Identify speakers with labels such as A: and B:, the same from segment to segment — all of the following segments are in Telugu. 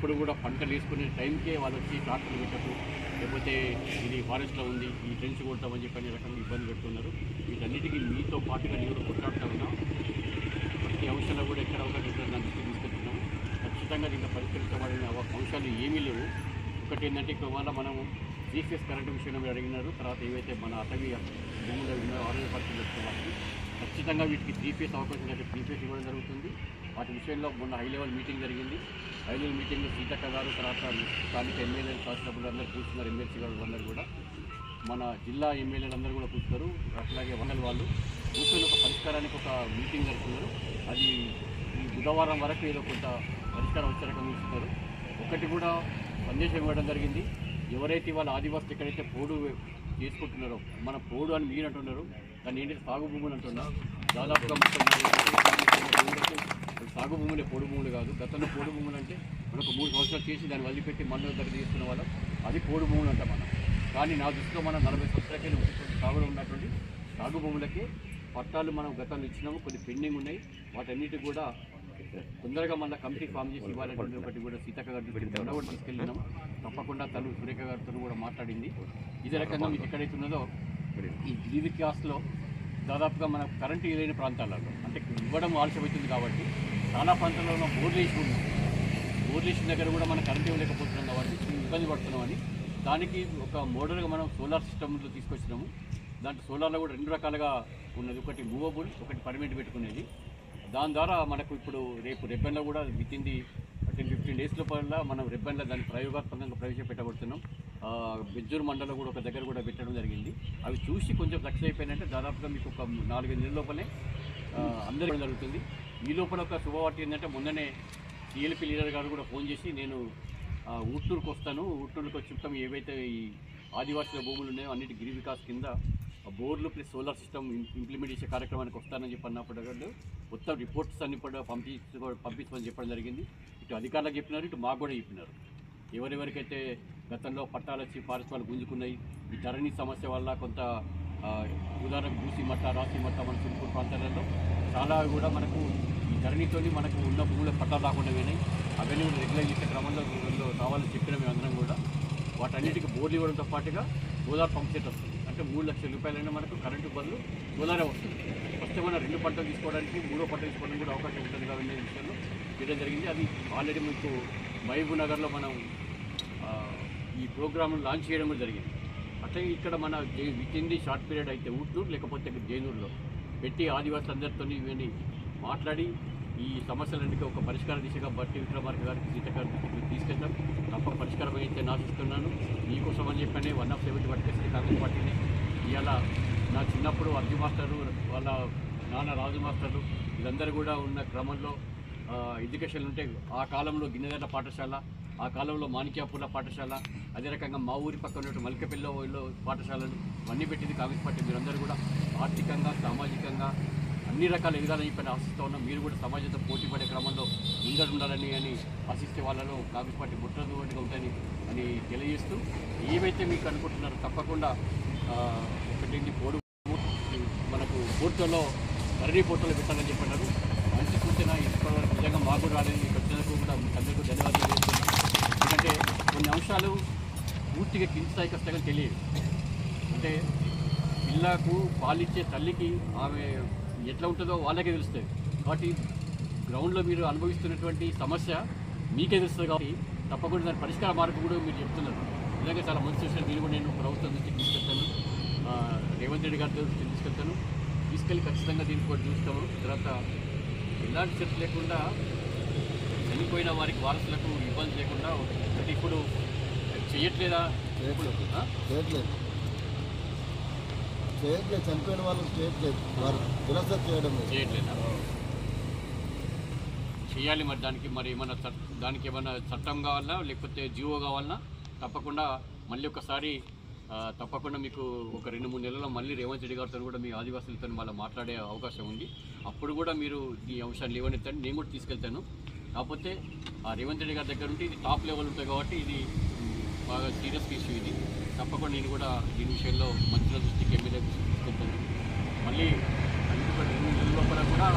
A: ఎప్పుడు కూడా పంటలు వేసుకునే టైంకే వాళ్ళు వచ్చి ట్రాక్టర్లు పెట్టకు లేకపోతే ఇది ఫారెస్ట్లో ఉంది ఈ ట్రెంచ్ కొడతామని చెప్పి అనే రకంగా ఇబ్బంది పెడుతున్నారు. వీటన్నిటికీ మీతో పాటుగా నేను కూడా కొట్లాడుతూ ప్రతి అంశాలు కూడా ఎక్కడ ఒకటి దాని ఖచ్చితంగా దీంట్లో పరిష్కరించబడిన అంశాలు ఏమీ లేవు. ఒకటి ఏంటంటే ఇవాళ వల్ల మనము త్రీ కరెంటు విషయంలో మీరు అడిగినారు తర్వాత ఏవైతే మన అటవీ భూములు ఉన్నాయో ఆరోగ్య పరిస్థితులు ఖచ్చితంగా వీటికి త్రీ ఫేస్ అవకాశం అయితే త్రీ ఫేస్ ఇవ్వడం జరుగుతుంది. వాటి విషయంలో మొన్న హై లెవెల్ మీటింగ్ జరిగింది. హై లెవెల్ మీటింగ్లో సీతక్క గారు తర్వాత స్థానిక ఎమ్మెల్యే శాసనసభ్యులు అందరూ కూర్చున్నారు. ఎమ్మెల్సీ గారు అందరూ కూడా. మన జిల్లా ఎమ్మెల్యేలు అందరూ కూడా కూర్చున్నారు. అట్లాగే వనల్ వాళ్ళు. కూర్చొని ఒక పరిష్కారానికి ఒక మీటింగ్ జరుపుతున్నారు. అది ఈ బుధవారం వరకు ఏదో కొంత పరిష్కారం వచ్చేటట్టు చూస్తున్నారు ఒకటి కూడా సందేశం ఇవ్వడం జరిగింది. ఎవరైతే వాళ్ళ ఆదివాసులు ఎక్కడైతే పోడు చేసుకుంటున్నారో మన పోడు అని మీరు అంటున్నారు దాన్ని ఏంటి? సాగు భూములు అంటున్నా. దాదాపుగా సాగు భూములే పోడు భూములు కాదు. గతంలో పోడు భూములు అంటే మనకు మూడు సంవత్సరాలు చేసి దాన్ని వదిలిపెట్టి మన్ను దగ్గర తీసుకున్న వాళ్ళం. అది పోడు భూములు అంట మనం. కానీ నా దృష్టిలో మనం నలభై సంవత్సరాలకే ఉన్నటువంటి సాగులో ఉన్నటువంటి సాగు భూములకి పట్టాలు మనం గతంలో ఇచ్చినాము. కొన్ని పెండింగ్ ఉన్నాయి. వాటన్నిటి కూడా తొందరగా మన కమిటీ ఫామ్ చేసి ఇవ్వాలనేటువంటి ఒకటి కూడా సీతక్క గారి కూడా తీసుకెళ్ళినాము. తప్పకుండా తను సురేఖ గారితో కూడా మాట్లాడింది. ఇదే రకంగా మీకు ఎక్కడైతే ఉన్నదో ఈ గ్రీవి గ్యాస్లో దాదాపుగా మన కరెంటు లేని ప్రాంతాలలో అంటే ఇవ్వడం ఆలస్యమవుతుంది కాబట్టి చాలా ప్రాంతాల్లో ఉన్న బోర్లు వేసి ఉన్నాం బోర్లు వేసిన దగ్గర కూడా మనం కరెంట్ ఇవ్వలేకపోతున్నాం కాబట్టి ఇబ్బంది పడుతున్నామని దానికి ఒక మోడల్గా మనం సోలార్ సిస్టమ్లో తీసుకొచ్చినాము. దాంట్లో సోలార్లో కూడా రెండు రకాలుగా ఉన్నది. ఒకటి మూవబుల్ ఒకటి పర్మనెంట్ పెట్టుకునేది. దాని ద్వారా మనకు ఇప్పుడు రేపు రెబ్బెన్లో కూడా within the ten fifteen days లోపల మనం రెబ్బెన్లో దాన్ని ప్రయోగాత్మకంగా ప్రవేశపెట్టబడుతున్నాం. బెజ్జూరు మండలం కూడా ఒక దగ్గర కూడా పెట్టడం జరిగింది. అవి చూసి కొంచెం ఖర్చు అయిపోయినంటే దాదాపుగా మీకు ఒక నాలుగైదు నెలల లోపలే అందరూ జరుగుతుంది. ఈ లోపల ఒక శుభవార్త ఏంటంటే మొన్ననే టీఎల్పీ లీడర్ గారు కూడా ఫోన్ చేసి నేను ఊట్టూరుకు వస్తాను. ఊట్టూరుకు వచ్చి ఏవైతే ఈ ఆదివాసుల భూములు ఉన్నాయో అన్నిటి గిరి వికాస్ కింద బోర్లు ప్లస్ సోలార్ సిస్టమ్ ఇంప్లిమెంట్ చేసే కార్యక్రమానికి వస్తానని చెప్పి అన్నప్పుడు మొత్తం రిపోర్ట్స్ అన్ని కూడా పంపించ పంపించమని చెప్పడం జరిగింది. ఇటు అధికారులకు చెప్పినారు ఇటు మాకు కూడా చెప్పినారు. ఎవరెవరికైతే గతంలో పట్టాలు వచ్చి ఫారెస్ట్ వాళ్ళు గుంజుకున్నాయి ఈ ధరణి సమస్య వల్ల కొంత ఉదాహరణకు భూసి మట్ట రాసి మట్ట మన సింపూర్ ప్రాంతాలలో చాలా కూడా మనకు ఈ ధరణితోని మనకు ఉన్న భూముల పట్టాలు రాకుండా పోయినాయి. అవన్నీ కూడా రెగ్యులర్ చేసే క్రమంలో రావాలని కావాలని చెప్పిన మేము అందరం కూడా. వాటన్నిటికీ బోర్లు ఇవ్వడంతో పాటుగా సోలార్ పంప్ సెట్ వస్తుంది. అంటే మూడు లక్షల రూపాయలైనా మనకు కరెంటు బదులు సోలారే వస్తుంది. వస్తే మనం రెండు పంటలు తీసుకోవడానికి మూడో పంట తీసుకోవడానికి కూడా అవకాశం ఉంటుంది కాబట్టి విషయంలో చేయడం జరిగింది. అది ఆల్రెడీ మీకు మహబూబ్ నగర్లో మనం ప్రోగ్రామ్ను లాంచ్ చేయడం కూడా జరిగింది. అట్లే ఇక్కడ మన విత్ షార్ట్ పీరియడ్ అయితే ఊట్నూరు లేకపోతే జైనూరులో పెట్టి ఆదివాసులందరితో ఇవన్నీ మాట్లాడి ఈ సమస్యలన్నిటికీ ఒక పరిష్కార దిశగా బట్టి విక్రమార్క గారికి సీత తీసుకెళ్తాం. తప్ప పరిష్కారం అయితే నాశిస్తున్నాను మీకోసం అని చెప్పని వన్ ఆఫ్ సెవెంటీ పట్టుకేసి కాంగ్రెస్ పార్టీని. ఇవాళ నా చిన్నప్పుడు అర్జు మాస్టరు వాళ్ళ నాన్న రాజు మాస్టర్లు వీళ్ళందరూ కూడా ఉన్న క్రమంలో ఎడ్యుకేషన్ ఉంటే ఆ కాలంలో గిన్నెదల పాఠశాల ఆ కాలంలో మాణిక్యాపూర్ల పాఠశాల అదే రకంగా మా ఊరి పక్కన ఉన్నటువంటి మల్కపిల్లో పాఠశాలలు అన్నీ పెట్టింది కాంగ్రెస్ పార్టీ. మీరందరూ కూడా ఆర్థికంగా సామాజికంగా అన్ని రకాల ఎదగాలని చెప్పి ఆశిస్తూ ఉన్నాం. మీరు కూడా సమాజంతో పోటీ పడే క్రమంలో ముందరు ఉండాలని అని ఆశిస్తే వాళ్ళలో కాంగ్రెస్ పార్టీ ముట్టనట్టుగా ఉంటాయని అని తెలియజేస్తూ ఏవైతే మీకు అనుకుంటున్నారో తప్పకుండా ఒకటి పోడు మనకు పోర్టులో ధరణి పోర్టులో పెట్టాలని చెప్పన్నారు. మంచి సూచన ఇప్పటివరకు నిజంగా మాకు కూడా రాలేదు. మీకు వచ్చినందుకు కూడా అందరికీ ధన్యవాదాలు చేస్తున్నాను ఎందుకంటే కొన్ని అంశాలు పూర్తిగా కింది స్థాయి కష్టంగా తెలియదు. అంటే పిల్లకు పాలిచ్చే తల్లికి ఆమె ఎట్లా ఉంటుందో వాళ్ళకే తెలుస్తుంది. కాబట్టి గ్రౌండ్లో మీరు అనుభవిస్తున్నటువంటి సమస్య మీకే తెలుస్తుంది కాబట్టి తప్పకుండా దాని పరిష్కార మార్గం కూడా మీరు చెప్తున్నారు. నిజంగా చాలా మంచి విషయాలు మీరు కూడా నేను ప్రభుత్వం నుంచి తీసుకెళ్తాను. రేవంత్ రెడ్డి గారి తీసుకెళ్తాను. తీసుకెళ్ళి ఖచ్చితంగా దీనికి కూడా చూస్తాము. తర్వాత ఎలాంటి చర్చ లేకుండా చనిపోయిన వారికి వారసులకు ఇబ్బంది లేకుండా అంటే ఇప్పుడు చేయట్లేదా?
B: చేయట్లేదు. చేయట్లేదు. చనిపోయిన వాళ్ళకి చేయట్లేదు. వారు దురస్త చేయడం లేదు.
A: చేయట్లేదా? చేయాలి మరి దానికి మరి ఏమన్నా చట్- దానికి ఏమన్నా చట్టం కావాలా? లేకపోతే జీవో కావాలన్నా తప్పకుండా మళ్ళీ ఒకసారి తప్పకుండా మీకు ఒక రెండు మూడు నెలల్లో మళ్ళీ రేవంత్ రెడ్డి గారితో కూడా మీ ఆదివాసులతో మళ్ళీ మాట్లాడే అవకాశం ఉంది. అప్పుడు కూడా మీరు ఈ అంశాన్ని లేవనెత్తండి. నేను కూడా తీసుకెళ్తాను. కాకపోతే ఆ రేవంత్ రెడ్డి గారి దగ్గర ఉంటే ఇది టాప్ లెవెల్ ఉంటుంది కాబట్టి ఇది బాగా సీరియస్ ఇష్యూ ఇది. తప్పకుండా నేను కూడా దీని విషయంలో మంత్రుల దృష్టికి ఎమ్మెల్యే దృష్టికి తీసుకెళ్తాను. మళ్ళీ ఇంకొక రెండు నెలల లోపల కూడా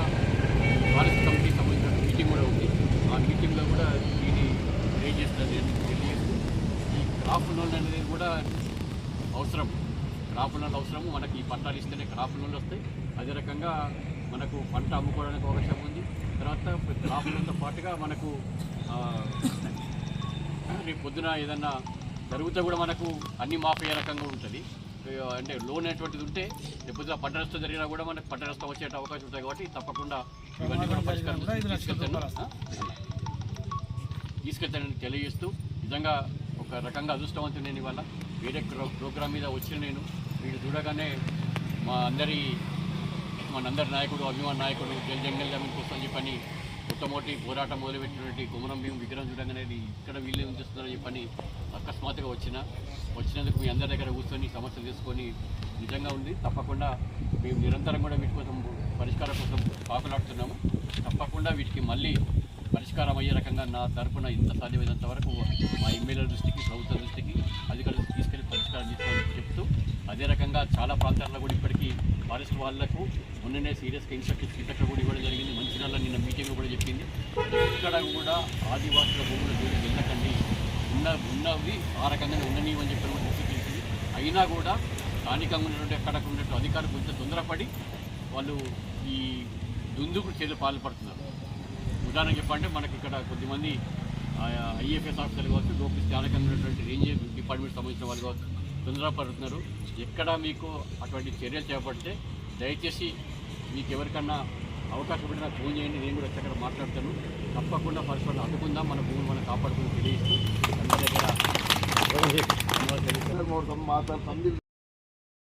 A: ఫారెస్ట్ కమిటీ సంబంధించిన మీటింగ్ కూడా ఉంది ఆ మీటింగ్లో కూడా దీన్ని రేజ్ క్రాప్ లోన్ అనేది కూడా అవసరం క్రాప్ లోన్లు అవసరము మనకి ఈ పట్టాలు ఇస్తేనే క్రాప్ లోన్లు వస్తాయి. అదే రకంగా మనకు పంట అమ్ముకోవడానికి అవకాశం ఉంది. తర్వాత క్రాప్ లోన్తో పాటుగా మనకు రేపు పొద్దున ఏదన్నా జరిగితే కూడా మనకు అన్ని మాఫీ రకంగా ఉంటుంది. అంటే లోన్ అనేటువంటిది ఉంటే రేపు పొద్దున పంట నష్టం జరిగినా కూడా మనకు పంట నష్టం వచ్చే అవకాశం ఉంటుంది కాబట్టి తప్పకుండా ఇవన్నీ కూడా పరిష్కారం తీసుకెళ్తాను? తీసుకెళ్తానని తెలియజేస్తూ నిజంగా ఒక రకంగా అదృష్టవంతుడు నేను ఇవాళ. వేరే ప్రో ప్రోగ్రామ్ మీద వచ్చిన నేను. వీడు చూడగానే మా అందరి మనందరి నాయకుడు అభిమాన నాయకుడు జల్ జంగల్ జమీన్ కోసం చెప్పని మొట్టమొదటి పోరాటం మొదలుపెట్టినటువంటి కుమరం భీం విగ్రహం చూడగానే ఇక్కడ వీళ్ళే ఉంచుతున్నారని చెప్పని అకస్మాత్తుగా వచ్చిన వచ్చినందుకు మీ అందరి దగ్గర కూర్చొని సమస్యలు తీసుకొని నిజంగా ఉంది. తప్పకుండా మేము నిరంతరం కూడా వీటి కోసం పరిష్కారం కోసం పాకులాడుతున్నాము. తప్పకుండా వీటికి మళ్ళీ పరిష్కారం అయ్యే రకంగా నా తరపున ఇంత సాధ్యమైనంత వరకు మా ఎమ్మెల్యేల దృష్టికి ప్రభుత్వ దృష్టికి అధికారుల తీసుకెళ్ళి పరిష్కారం తీసుకోవాలని చెప్తూ అదే రకంగా చాలా ప్రాంతాల్లో కూడా ఇప్పటికీ ఫారెస్ట్ వాళ్ళకు మొన్ననే సీరియస్గా ఇన్స్ట్రక్షన్స్ ఇతక్కడ కూడా ఇవ్వడం జరిగింది. మంచిర్యాల నిన్న మీటింగ్లో కూడా చెప్పింది. ఇక్కడ కూడా ఆదివాసుల భూముల జోలికి వెళ్ళకండి. ఉన్న ఉన్నవి ఆ రకంగానే ఉండనివని చెప్పి కూడా హెచ్చరించింది. అయినా కూడా స్థానికంగా ఉన్నటువంటి అక్కడ ఉన్నటువంటి అధికారులు కొంచెం తొందరపడి వాళ్ళు ఈ దుందుకు చేతులు పాల్పడుతున్నారు ఉదాహరణ చెప్పంటే మనకి ఇక్కడ కొద్దిమంది ఐఏఎఫ్ఎస్ ఆఫీసర్లు కావచ్చు లోపల స్థానికంగా ఉన్నటువంటి రేంజ్ డిపార్ట్మెంట్ సంబంధించిన వాళ్ళు కావచ్చు తొందరపడుతున్నారు ఎక్కడ మీకు అటువంటి చర్యలు చేపడితే దయచేసి మీకు ఎవరికన్నా అవకాశం ఉంటే నాకు ఫోన్ చేయండి నేను కూడా వచ్చి అక్కడ మాట్లాడతాను. తప్పకుండా పరిస్థితులు అడ్డుకుందాం మన భూమిని మనం కాపాడుకుని తెలియజేస్తూ అందరి దగ్గర